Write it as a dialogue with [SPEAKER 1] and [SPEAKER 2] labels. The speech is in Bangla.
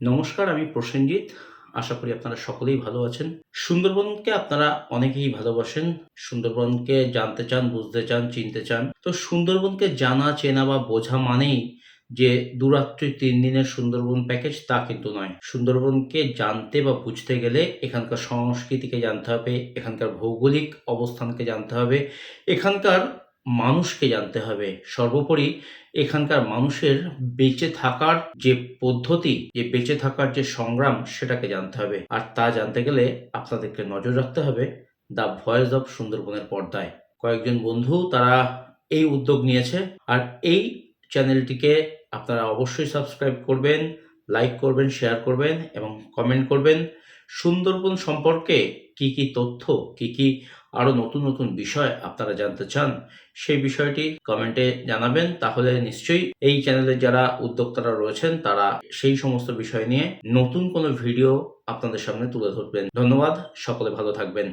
[SPEAKER 1] নমস্কার, আমি প্রসেনজিৎ। আশা করি আপনারা সকলেই ভালো আছেন। সুন্দরবনকে আপনারা অনেকেই ভালোবাসেন। সুন্দরবনকে জানতে চান, বুঝতে চান, চিনতে চান। তো সুন্দরবনকে জানা, চেনা বা বোঝা মানেই যে দুরাত্রি তিন দিনের সুন্দরবন প্যাকেজ তা কিন্তু নয়। সুন্দরবনকে জানতে বা বুঝতে গেলে এখানকার সংস্কৃতিকে জানতে হবে, এখানকার ভৌগোলিক অবস্থানকে জানতে হবে, এখানকার মানুষকে জানতে হবে। সর্বোপরি এখানকার মানুষের বেঁচে থাকার যে পদ্ধতি, যে বেঁচে থাকার যে সংগ্রাম, সেটাকে জানতে হবে। আর তা জানতে গেলে আপনাদেরকে নজর রাখতে হবে দ্য ভয়েস অফ সুন্দরবনের পর্দায়। কয়েকজন বন্ধু তারা এই উদ্যোগ নিয়েছে। আর এই চ্যানেলটিকে আপনারা অবশ্যই সাবস্ক্রাইব করবেন, লাইক করবেন, শেয়ার করবেন এবং কমেন্ট করবেন। সুন্দরবন সম্পর্কে কি কি তথ্য, কি কি আরও নতুন নতুন বিষয় আপনারা জানতে চান, সেই বিষয়টি কমেন্টে জানাবেন। তাহলে নিশ্চয়ই এই চ্যানেলে যারা উদ্যোক্তারা রয়েছেন, তারা সেই সমস্ত বিষয় নিয়ে নতুন কোনো ভিডিও আপনাদের সামনে তুলে ধরবেন। ধন্যবাদ, সকলে ভালো থাকবেন।